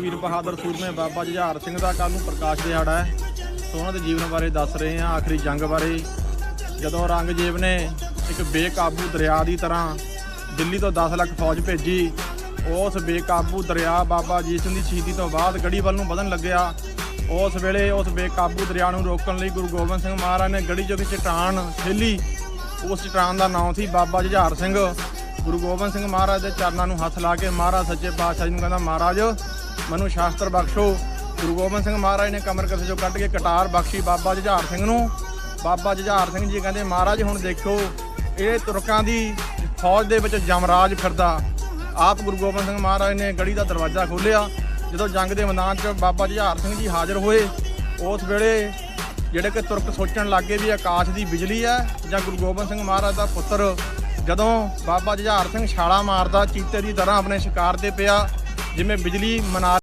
ਸੂਰਵੀਰ ਬਹਾਦਰ ਸੂਰਮੇ ਬਾਬਾ ਜੁਝਾਰ ਸਿੰਘ ਦਾ ਕੱਲ ਨੂੰ ਪ੍ਰਕਾਸ਼ ਦਿਹਾੜਾ ਹੈ। ਸੋ ਉਹਨਾਂ ਦੇ ਜੀਵਨ ਬਾਰੇ ਦੱਸ ਰਹੇ ਹਾਂ, ਆਖਰੀ ਜੰਗ ਬਾਰੇ। ਜਦੋਂ ਔਰੰਗਜ਼ੇਬ ਨੇ ਇੱਕ ਬੇਕਾਬੂ ਦਰਿਆ ਦੀ ਤਰ੍ਹਾਂ ਦਿੱਲੀ ਤੋਂ 10 ਲੱਖ ਫੌਜ ਭੇਜੀ, ਉਸ ਬੇਕਾਬੂ ਦਰਿਆ ਬਾਬਾ ਅਜੀਤ ਸਿੰਘ ਦੀ ਸ਼ਹੀਦੀ ਤੋਂ ਬਾਅਦ ਗੜੀ ਵੱਲ ਨੂੰ ਵਧਣ ਲੱਗਿਆ। ਉਸ ਵੇਲੇ ਉਸ ਬੇਕਾਬੂ ਦਰਿਆ ਨੂੰ ਰੋਕਣ ਲਈ ਗੁਰੂ ਗੋਬਿੰਦ ਸਿੰਘ ਮਹਾਰਾਜ ਨੇ ਗੜੀ ਚੋਂ ਦੀ ਚਟਾਨ ਖੇਲੀ। ਉਸ ਚਟਾਨ ਦਾ ਨਾਮ ਸੀ ਬਾਬਾ ਜੁਝਾਰ ਸਿੰਘ। ਗੁਰੂ ਗੋਬਿੰਦ ਸਿੰਘ ਮਹਾਰਾਜ ਦੇ ਚਰਨਾਂ ਨੂੰ ਹੱਥ ਲਾ ਕੇ ਮਹਾਰਾਜ ਸੱਚੇ ਪਾਤਸ਼ਾਹ ਜੀ ਨੂੰ ਕਹਿੰਦਾ, ਮਹਾਰਾਜ ਮੈਨੂੰ ਸ਼ਾਸਤਰ ਬਖਸ਼ੋ। ਗੁਰੂ ਗੋਬਿੰਦ ਸਿੰਘ ਮਹਾਰਾਜ ਨੇ ਕਮਰ ਕਸੇ ਚੋਂ ਕੱਢ ਕੇ ਕਟਾਰ ਬਖਸ਼ੀ ਬਾਬਾ ਜੁਝਾਰ ਸਿੰਘ ਨੂੰ। ਬਾਬਾ ਜੁਝਾਰ ਸਿੰਘ ਜੀ ਕਹਿੰਦੇ, ਮਹਾਰਾਜ, ਹੁਣ ਦੇਖੋ ਇਹ ਤੁਰਕਾਂ ਦੀ ਫੌਜ ਦੇ ਵਿੱਚ ਜਮਰਾਜ ਫਿਰਦਾ। ਆਪ ਗੁਰੂ ਗੋਬਿੰਦ ਸਿੰਘ ਮਹਾਰਾਜ ਨੇ ਗੜੀ ਦਾ ਦਰਵਾਜ਼ਾ ਖੋਲ੍ਹਿਆ। ਜਦੋਂ ਜੰਗ ਦੇ ਮੈਦਾਨ 'ਚ ਬਾਬਾ ਜੁਝਾਰ ਸਿੰਘ ਜੀ ਹਾਜ਼ਰ ਹੋਏ, ਉਸ ਵੇਲੇ ਜਿਹੜੇ ਕਿ ਤੁਰਕ ਸੋਚਣ ਲੱਗੇ ਵੀ ਆਕਾਸ਼ ਦੀ ਬਿਜਲੀ ਹੈ ਜਾਂ ਗੁਰੂ ਗੋਬਿੰਦ ਸਿੰਘ ਮਹਾਰਾਜ ਦਾ ਪੁੱਤਰ, ਜਦੋਂ ਬਾਬਾ ਜੁਝਾਰ ਸਿੰਘ ਛਾਲਾ ਮਾਰਦਾ, ਚੀਤੇ ਦੀ ਤਰ੍ਹਾਂ ਆਪਣੇ ਸ਼ਿਕਾਰ ਤੇ ਪਿਆ, ਜਿਵੇਂ ਬਿਜਲੀ ਮਨਾ